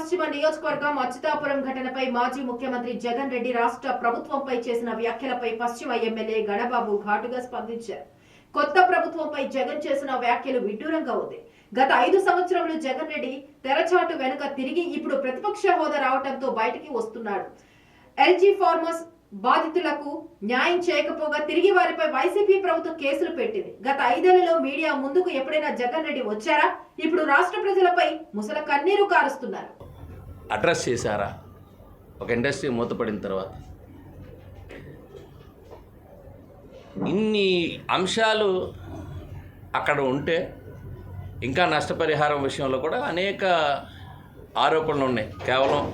పశ్చిమ నియోజకవర్గం అచ్యుతాపురం ఘటనపై మాజీ ముఖ్యమంత్రి జగన్ రెడ్డి రాష్ట్ర ప్రభుత్వంపై చేసిన వ్యాఖ్యలపై పశ్చిమ ఎమ్మెల్యే గణబాబు ఘాటుగా స్పందించారు. కొత్త ప్రభుత్వంపై జగన్ చేసిన వ్యాఖ్యలు విడ్డూరంగా ఉంది. గత ఐదు సంవత్సరంలో జగన్ రెడ్డి తెరచాటు వెనుక తిరిగి ఇప్పుడు ప్రతిపక్ష హోదా రావడంతో బయటికి వస్తున్నాడు. ఎల్జీ ఫార్మర్స్ బాధితులకు న్యాయం చేయకపోగా తిరిగి వారిపై వైసీపీ ప్రభుత్వం కేసులు పెట్టింది. గత ఐదేళ్ళలో మీడియా ముందుకు ఎప్పుడైనా జగన్ రెడ్డి వచ్చారా? ఇప్పుడు రాష్ట్ర ప్రజలపై ముసల కన్నీరు కారుస్తున్నారు. అడ్రస్ చేశారా? ఒక ఇండస్ట్రీ మూతపడిన తర్వాత. ఇన్ని అంశాలు అక్కడ ఉంటే ఇంకా నష్టపరిహారం విషయంలో కూడా అనేక ఆరోపణలు ఉన్నాయి. కేవలం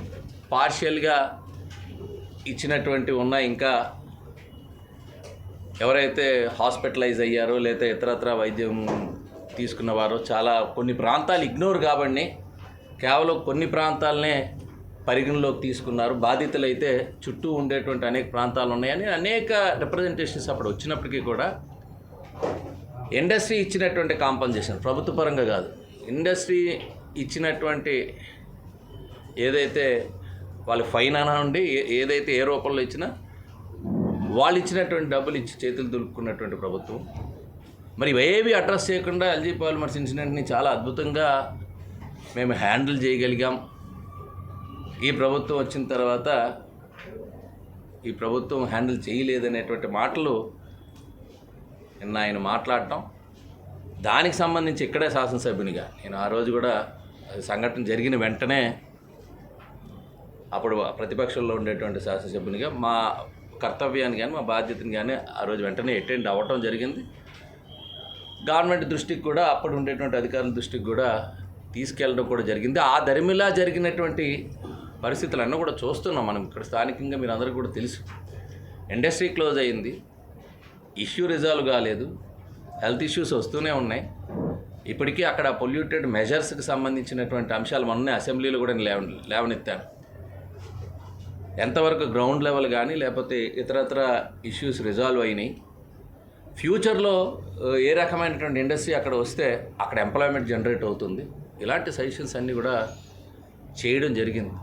పార్షియల్గా ఇచ్చినటువంటి ఉన్నాయి. ఇంకా ఎవరైతే హాస్పిటలైజ్ అయ్యారో లేదా ఇతరత్ర వైద్యం తీసుకున్నవారో చాలా కొన్ని ప్రాంతాలు ఇగ్నోర్ కాబట్టి కేవలం కొన్ని ప్రాంతాలనే పరిగణలోకి తీసుకున్నారు. బాధితులు అయితే చుట్టూ ఉండేటువంటి అనేక ప్రాంతాలు ఉన్నాయని అనేక రిప్రజెంటేషన్స్ అప్పుడు వచ్చినప్పటికీ కూడా ఇండస్ట్రీ ఇచ్చినటువంటి కాంపన్సేషన్ ప్రభుత్వ పరంగా కాదు. ఇండస్ట్రీ ఇచ్చినటువంటి ఏదైతే వాళ్ళు ఫైన్ అనండి ఏ- ఏదైతే ఏ రూపంలో ఇచ్చినా వాళ్ళు ఇచ్చినటువంటి డబ్బులు ఇచ్చి చేతులు దులుపుకున్నటువంటి ప్రభుత్వం. మరి ఏవి అడ్రస్ చేయకుండా ఎల్జీ పాలిమర్స్ ఇన్సిడెంట్ని చాలా అద్భుతంగా మేము హ్యాండిల్ చేయగలిగాం. ఈ ప్రభుత్వం వచ్చిన తర్వాత ఈ ప్రభుత్వం హ్యాండిల్ చేయలేదనేటువంటి మాటలు నిన్న ఆయన మాట్లాడటం. దానికి సంబంధించి ఇక్కడే శాసనసభ్యునిగా నేను ఆ రోజు కూడా సంఘటన జరిగిన వెంటనే అప్పుడు ప్రతిపక్షంలో ఉండేటువంటి శాసనసభ్యునిగా మా కర్తవ్యాన్ని కానీ మా బాధ్యతని కానీ ఆ రోజు వెంటనే అటెండ్ అవ్వటం జరిగింది. గవర్నమెంట్ దృష్టికి కూడా అప్పుడు ఉండేటువంటి అధికారుల దృష్టికి కూడా తీసుకెళ్ళడం కూడా జరిగింది. ఆ దరిమిలా జరిగినటువంటి పరిస్థితులన్నీ కూడా చూస్తున్నాం మనం ఇక్కడ స్థానికంగా మీరు అందరికీ కూడా తెలుసు. ఇండస్ట్రీ క్లోజ్ అయింది. ఇష్యూ రిజాల్వ్ కాలేదు. హెల్త్ ఇష్యూస్ వస్తూనే ఉన్నాయి. ఇప్పటికీ అక్కడ పొల్యూటెడ్ మెజర్స్కి సంబంధించినటువంటి అంశాలు మొన్న అసెంబ్లీలో కూడా లేవ లేవనెత్తాను ఎంతవరకు గ్రౌండ్ లెవెల్ కానీ లేకపోతే ఇతరత్ర ఇష్యూస్ రిజాల్వ్ అయినాయి. ఫ్యూచర్లో ఏ రకమైనటువంటి ఇండస్ట్రీ అక్కడ వస్తే అక్కడ ఎంప్లాయ్మెంట్ జనరేట్ అవుతుంది. ఇలాంటి సజెషన్స్ అన్నీ కూడా చేయడం జరిగింది.